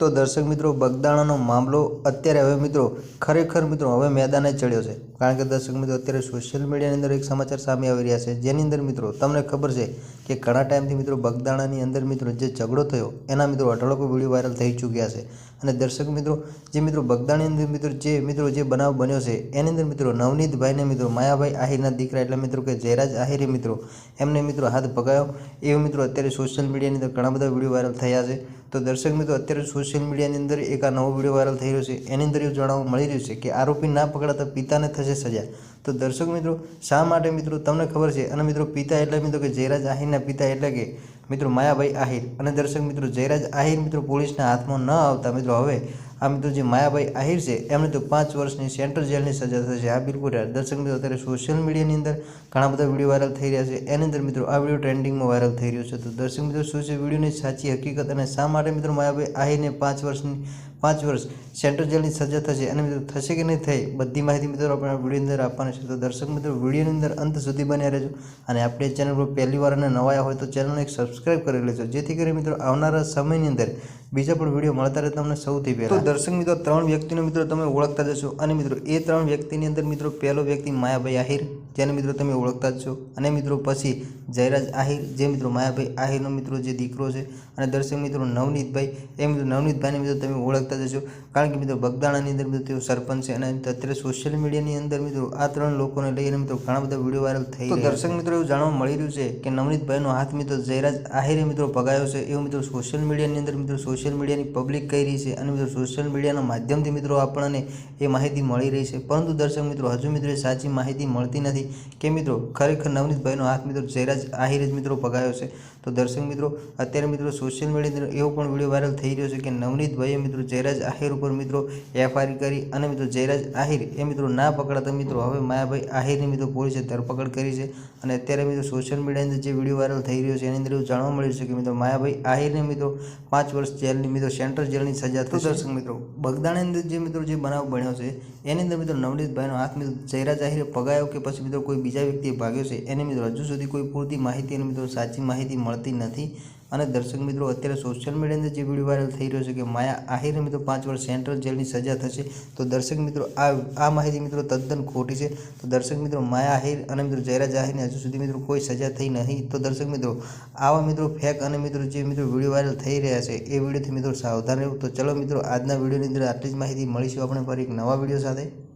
તો દર્શક મિત્રો, બગદાણાનો મામલો અત્યારે હવે મિત્રો, ખરેખર મિત્રો હવે મેદાને ચડ્યો છે. કારણ કે દર્શક મિત્રો, અત્યારે સોશિયલ મીડિયાની અંદર એક સમાચાર સામે આવી રહ્યા છે. જેની અંદર મિત્રો, તમને ખબર છે કે ઘણા ટાઈમથી મિત્રો બગદાણાની અંદર મિત્રો જે ઝઘડો થયો, એના મિત્રો અઢળકો વીડિયો વાયરલ થઈ ચૂક્યા છે. અને દર્શક મિત્રો, જે મિત્રો બગદાણી અંદર મિત્રો જે મિત્રો જે બનાવ બન્યો છે, એની અંદર મિત્રો નવનીતભાઈને મિત્રો માયાભાઈ આહિરના દીકરા એટલે મિત્રો કે જયરાજ આહિરે મિત્રો, એમને મિત્રો હાથ ભગાયો. એવો મિત્રો અત્યારે સોશિયલ મીડિયાની અંદર ઘણા બધા વીડિયો વાયરલ થયા છે. તો દર્શક મિત્રો, અત્યારે સોશિયલ મીડિયાની અંદર એક આ નવો વીડિયો વાયરલ થઈ રહ્યો છે. એની અંદર એવું જાણવા મળી રહ્યું છે કે આરોપી ના પકડાતા પિતાને થશે સજા. તો દર્શક મિત્રો, શા માટે મિત્રો તમને ખબર છે? અને મિત્રો પિતા એટલે મિત્રો કે જયરાજ આહિરના પિતા એટલે કે મિત્રો માયાભાઈ આહિર. અને દર્શક મિત્રો, જયરાજ આહિર મિત્રો પોલીસના હાથમાં ન આવતા મિત્રો હવે આ મિત્રો જે માયાભાઈ આહિર છે, એમને તો પાંચ વર્ષની સેન્ટ્રલ જેલની સજા થશે. આ બિલકુલ. દર્શક મિત્રો, અત્યારે સોશિયલ મીડિયાની અંદર ઘણા બધા વીડિયો વાયરલ થઈ રહ્યા છે. એની અંદર મિત્રો આ વીડિયો ટ્રેન્ડિંગમાં વાયરલ થઈ રહ્યો છે. તો દર્શક મિત્રો, શું છે? વિડીયોની સાચી હકીકત અને શા માટે મિત્રો માયાભાઈ આહિરને પાંચ વર્ષની પાંચ વર્ષ સેન્ટ્રલ જેલની સજા થશે. અને મિત્રો થશે કે નહીં થઈ બધી માહિતી મિત્રો આપણે વીડિયો અંદર આપવાની છે. તો દર્શક મિત્રો, વિડીયોની અંદર અંત સુધી બન્યા રહેજો અને આપણે ચેનલ પર પહેલી વાર અને નવા હોય તો ચેનલને એક સબસ્ક્રાઇબ કરી લેજો. જેથી કરી મિત્રો, આવનારા સમયની અંદર બીજા પણ વીડિયો મળતા રહે તમને સૌથી પહેલાં. તો દર્શક મિત્રો ત્રણ વ્યક્તિનો મિત્રો તમે ઓળખતા જશો અને મિત્રો એ ત્રણ વ્યક્તિની અંદર મિત્રો પહેલો વ્યક્તિ માયાભાઈ આહિર જેને મિત્રો તમે ઓળખતા જ છો. અને મિત્રો પછી જયરાજ આહિર જે મિત્રો માયાભાઈ આહિરનો મિત્રો જે દીકરો છે. અને દર્શક મિત્રો નવનીતભાઈ એ મિત્રો નવનીતભાઈને મિત્રો તમે ઓળખતા જશો કારણ કે મિત્રો બગદાણાની અંદર મિત્રો તેઓ સરપંચ છે. અને અત્યારે સોશિયલ મીડિયાની અંદર મિત્રો આ ત્રણ લોકોને લઈને મિત્રો ઘણા બધા વીડિયો વાયરલ થઈ તો દર્શક મિત્રો એવું જાણવા મળી રહ્યું છે કે નવનીતભાઈનો હાથ મિત્રો જયરાજ આહિરે મિત્રો ભગાયો છે. એવું મિત્રો સોશિયલ મીડિયાની અંદર મિત્રો સોશિયલ મીડિયાની પબ્લિક કહી રહી છે અને સોશિયલ મીડિયાના માધ્યમથી મિત્રો આપણને એ માહિતી મળી રહી છે. પરંતુ દર્શક મિત્રો, હજુ મિત્રો સાચી માહિતી મળતી નથી કે મિત્રો ખરેખર નવનીતભાઈનો હાથ મિત્રો જયરાજ આહિરે જ મિત્રો પગાયો છે. તો દર્શક મિત્રો, અત્યારે મિત્રો સોશિયલ મીડિયા એવો પણ વીડિયો વાયરલ થઈ રહ્યો છે કે નવનીતભાઈએ મિત્રો જયરાજ આહિર ઉપર મિત્રો એફઆઈઆર કરી અને મિત્રો જયરાજ આહિર એ મિત્રો ના પકડાતા મિત્રો હવે માયાભાઈ આહિરની મિત્રો પોલીસે ધરપકડ કરી છે. અને અત્યારે મિત્રો સોશિયલ મીડિયાની અંદર જે વીડિયો વાયરલ થઈ રહ્યો છે એની અંદર એવું જાણવા મળ્યું છે કે મિત્રો માયાભાઈ આહિરને મિત્રો પાંચ વર્ષ જેલની મિત્રો, સેન્ટ્રલ જેલની સજા થશે. દર્શક મિત્રો બગદાણની જે મિત્રો જે બનાવ બન્યો છે, એની અંદર મિત્રો નવનીતભાઈનો હાથ મિત્રો જયરાજ જાહેર પગાયો કે પછી મિત્રો કોઈ બીજા વ્યક્તિએ ભાગ્યો છે, એની મિત્રો હજુ સુધી કોઈ પૂરતી માહિતી અને મિત્રો સાચી માહિતી મળતી નથી. અને દર્શક મિત્રો, અત્યારે સોશિયલ મીડિયાની જે વીડિયો વાયરલ થઈ રહ્યો છે કે માયા આહિરને મિત્રો પાંચ વર્ષ સેન્ટ્રલ જેલની સજા થશે, તો દર્શક મિત્રો, આ આ માહિતી મિત્રો તદ્દન ખોટી છે. તો દર્શક મિત્રો, માયા આહિર અને મિત્રો જયરાજ આહિરને હજુ સુધી મિત્રો કોઈ સજા થઈ નહીં. તો દર્શક મિત્રો, આવા મિત્રો ફેક અને મિત્રો જે મિત્રો વીડિયો વાયરલ થઈ રહ્યા છે, એ વિડીયોથી મિત્રો સાવધાન રહેવું. તો ચલો મિત્રો, આજના વિડીયોની અંદર આટલી જ માહિતી. મળીશું આપણે ફરી એક નવા વીડિયો સાથે.